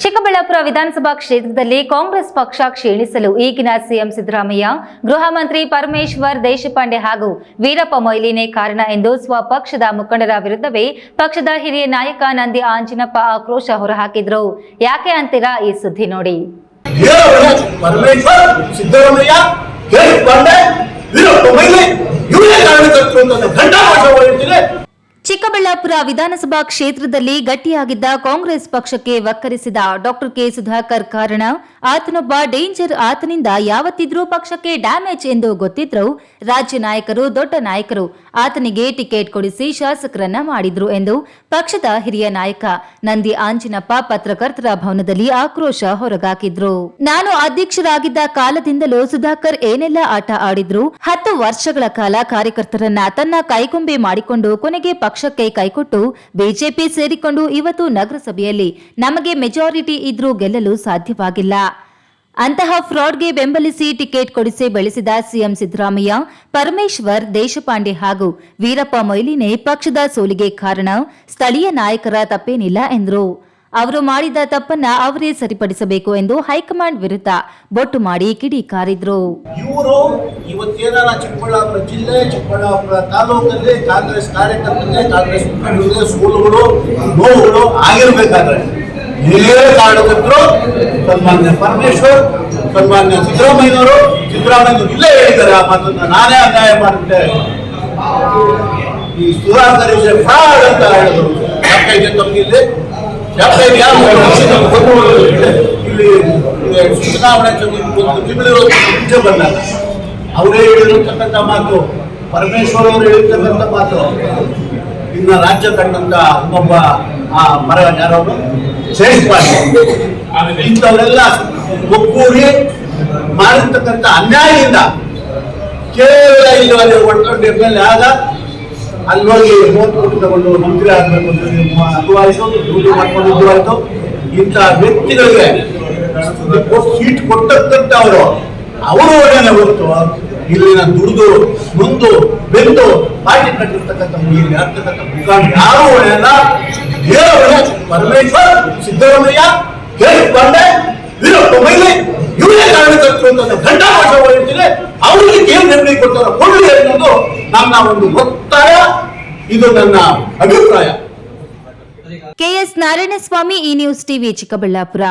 ಚಿಕ್ಕಬಳ್ಳಾಪುರ ವಿಧಾನಸಭಾ ಕ್ಷೇತ್ರದಲ್ಲಿ ಕಾಂಗ್ರೆಸ್ ಪಕ್ಷ ಕ್ಷೀಣಿಸಲು ಈಗಿನ ಸಿಎಂ ಸಿದ್ದರಾಮಯ್ಯ, ಗೃಹ ಮಂತ್ರಿ ಪರಮೇಶ್ವರ್, ದೇಶಪಾಂಡೆ ಹಾಗೂ ವೀರಪ್ಪ ಮೊಯ್ಲಿನೇ ಕಾರಣ ಎಂದು ಸ್ವಪಕ್ಷದ ಮುಖಂಡರ ವಿರುದ್ಧವೇ ಪಕ್ಷದ ಹಿರಿಯ ನಾಯಕ ನಂದಿ ಆಂಜಿನಪ್ಪ ಆಕ್ರೋಶ ಹೊರಹಾಕಿದ್ರು. ಯಾಕೆ ಅಂತೀರಾ ಈ ಸುದ್ದಿ ನೋಡಿ ಹೇಳೋಣ ಪರಮೇಶ್ವರ್ ಸಿದ್ದರಾಮಯ್ಯ ದೇಶಪಾಂಡೆ ವೀರಪ್ಪ ಮೊಯ್ಲಿ ಇವರೇ ಕಾರಣಕರ್ತರು ಅಂತ ನಾನು ಘಂಟಾಘೋಷ ಹೇಳ್ತೀನಿ ಚಿಕ್ಕಬಳ್ಳಾಪುರ ವಿಧಾನಸಭಾ ಕ್ಷೇತ್ರದಲ್ಲಿ ಗಟ್ಟಿಯಾಗಿದ್ದ ಕಾಂಗ್ರೆಸ್ ಪಕ್ಷಕ್ಕೆ ವಕ್ಕರಿಸಿದ ಡಾಕ್ಟರ್ ಕೆ ಸುಧಾಕರ್ ಕಾರಣ, ಆತನೊಬ್ಬ ಡೇಂಜರ್ ಆತನಿಂದ ಯಾವತ್ತಿದ್ರೂ ಪಕ್ಷಕ್ಕೆ ಡ್ಯಾಮೇಜ್ ಎಂದು ಗೊತ್ತಿದ್ರು ರಾಜ್ಯ ನಾಯಕರು ದೊಡ್ಡ ನಾಯಕರು ಆತನಿಗೆ ಟಿಕೆಟ್ ಕೊಡಿಸಿ ಶಾಸಕರನ್ನ ಮಾಡಿದ್ರು ಎಂದು ಪಕ್ಷದ ಹಿರಿಯ ನಾಯಕ ನಂದಿ ಆಂಜಿನಪ್ಪ ಪತ್ರಕರ್ತರ ಭವನದಲ್ಲಿ ಆಕ್ರೋಶ ಹೊರಗಾಕಿದ್ರು. ನಾನು ಅಧ್ಯಕ್ಷರಾಗಿದ್ದ ಕಾಲದಿಂದಲೂ ಸುಧಾಕರ್ ಏನೆಲ್ಲ ಆಟ ಆಡಿದ್ರು, ಹತ್ತು ವರ್ಷಗಳ ಕಾಲ ಕಾರ್ಯಕರ್ತರನ್ನ ತನ್ನ ಕೈಗೊಂಬೆ ಮಾಡಿಕೊಂಡು ಕೊನೆಗೆ ಪಕ್ಷಕ್ಕೆ ಕೈಕೊಟ್ಟು ಬಿಜೆಪಿ ಸೇರಿಕೊಂಡು ಇವತ್ತು ನಗರಸಭೆಯಲ್ಲಿ ನಮಗೆ ಮೆಜಾರಿಟಿ ಇದ್ರೂ ಗೆಲ್ಲಲು ಸಾಧ್ಯವಾಗಿಲ್ಲ. ಅಂತಹ ಫ್ರಾಡ್ಗೆ ಬೆಂಬಲಿಸಿ ಟಿಕೆಟ್ ಕೊಡಿಸಿ ಬೆಳೆಸಿದ ಸಿಎಂ ಸಿದ್ದರಾಮಯ್ಯ, ಪರಮೇಶ್ವರ್, ದೇಶಪಾಂಡೆ ಹಾಗೂ ವೀರಪ್ಪ ಮೊಯ್ಲಿನೇ ಪಕ್ಷದ ಸೋಲಿಗೆ ಕಾರಣ, ಸ್ಥಳೀಯ ನಾಯಕರ ತಪ್ಪೇನಿಲ್ಲ ಎಂದರು. ಅವರು ಮಾಡಿದ ತಪ್ಪನ್ನ ಅವರೇ ಸರಿಪಡಿಸಬೇಕು ಎಂದು ಹೈಕಮಾಂಡ್ ವಿರುದ್ಧ ಬೊಟ್ಟು ಮಾಡಿ ಕಿಡಿಕಾರಿದ್ರು ಇವರು ಇವತ್ತೇನ ಚಿಕ್ಕಬಳ್ಳಾಪುರ ಜಿಲ್ಲೆ, ಚಿಕ್ಕಬಳ್ಳಾಪುರ ತಾಲೂಕಲ್ಲಿ ಕಾಂಗ್ರೆಸ್ ಕಾರ್ಯಕರ್ತರಿಗೆ ಕಾಂಗ್ರೆಸ್ ಮುಖಂಡರಿಗೆ ಸೋಲುಗಳು, ನೋವುಗಳು ಆಗಿರ್ಬೇಕಾದ್ರೆ ಏನೇ ಕಾರಣಕರ್ತರು ಸನ್ಮಾನ್ಯ ಪರಮೇಶ್ವರ್, ಸನ್ಮಾನ್ಯ ಸಿದ್ದರಾಮಯ್ಯವರು ಸಿದ್ದರಾಮಯ್ಯ ಇಲ್ಲೇ ಹೇಳಿದ್ದಾರೆ ಆ ಮಾತನ್ನ ನಾನೇ ಅನ್ಯಾಯ ಮಾಡಿದ್ದೆ ಈ ಸುಧಾಕರ್ ಅಂತ ಹೇಳಿದ್ರು. ತಮಗಿಲ್ಲಿ ಇಲ್ಲಿ ಚುನಾವಣೆ ಮುಂಚೆ ಬಂದಾಗ ಅವರೇ ಹೇಳಿರ್ತಕ್ಕಂಥ ಮಾತು ಪರಮೇಶ್ವರ ಅವರು ಹೇಳಿರ್ತಕ್ಕಂಥ ಮಾತು ಇನ್ನ ರಾಜ್ಯ ಕಂಡಂತ ಒಬ್ಬ ಆ ಮರ ಯಾರವರು ಶ್ರೇಷ್ಠ ಇಂಥವರೆಲ್ಲ ಒಗ್ಗೂಡಿ ಮಾಡಿರ್ತಕ್ಕಂಥ ಅನ್ಯಾಯದಿಂದ ಕೇವಲ ಇಲ್ಲಿ ಒಟ್ಕೊಂಡು ಮೇಲೆ ಎಲ್ ಎ ಆದ ಅಲ್ಲಿ ಹೋಗಿ ಮೂವತ್ತು ಕೋಟಿ ತಗೊಂಡು ಮಂತ್ರಿ ಆಗಬೇಕು ಅಂತ ಅನುವಾಯಿಸು ಡ್ಯೂಟಿ ಮಾಡ್ಕೊಂಡಿದ್ದು ಆಯ್ತು ಇಂಥ ವ್ಯಕ್ತಿಗಳಿಗೆ ಸೀಟ್ ಕೊಟ್ಟಂತ ಅವರು ಒಳ್ಳೆಯ ಹೊರತು ಇಲ್ಲಿನ ದುಡಿದು ಮುಂದು ಬೆಂದು, ಪಾರ್ಟಿ ಕಟ್ಟಿರ್ತಕ್ಕಂಥ ಇಲ್ಲಿ ಆಗ್ತಕ್ಕಂಥ ಮುಖಾಂಡ ಯಾರು ಒಳ್ಳೆಯಲ್ಲ ಹೇಳೋಣ ಪರಮೇಶ್ವರ್, ಸಿದ್ದರಾಮಯ್ಯ ದೇಶಪಾಂಡೆ ವೀರಪ್ಪ ಮೊಯ್ಲಿ, ಇವರೇ ಕಾರಣಕರ್ತರು ಅಂತ ಘಂಟಾ ಭಾಷೆ ಹೇಳ್ತೀನಿ ಅವರಿಗೆ ಏನು ನಿರ್ಣಯ ಕೊಡ್ತಾರೋ ಕೊಡಲಿ ಅನ್ನೋದು ನನ್ನ ಒಂದು ಒತ್ತಾಯ. ಇದು ನನ್ನ ಅಭಿಪ್ರಾಯ. ಕೆಎಸ್ ನಾರಾಯಣಸ್ವಾಮಿ ಈ ನ್ಯೂಸ್ ಟಿವಿ ಚಿಕ್ಕಬಳ್ಳಾಪುರ.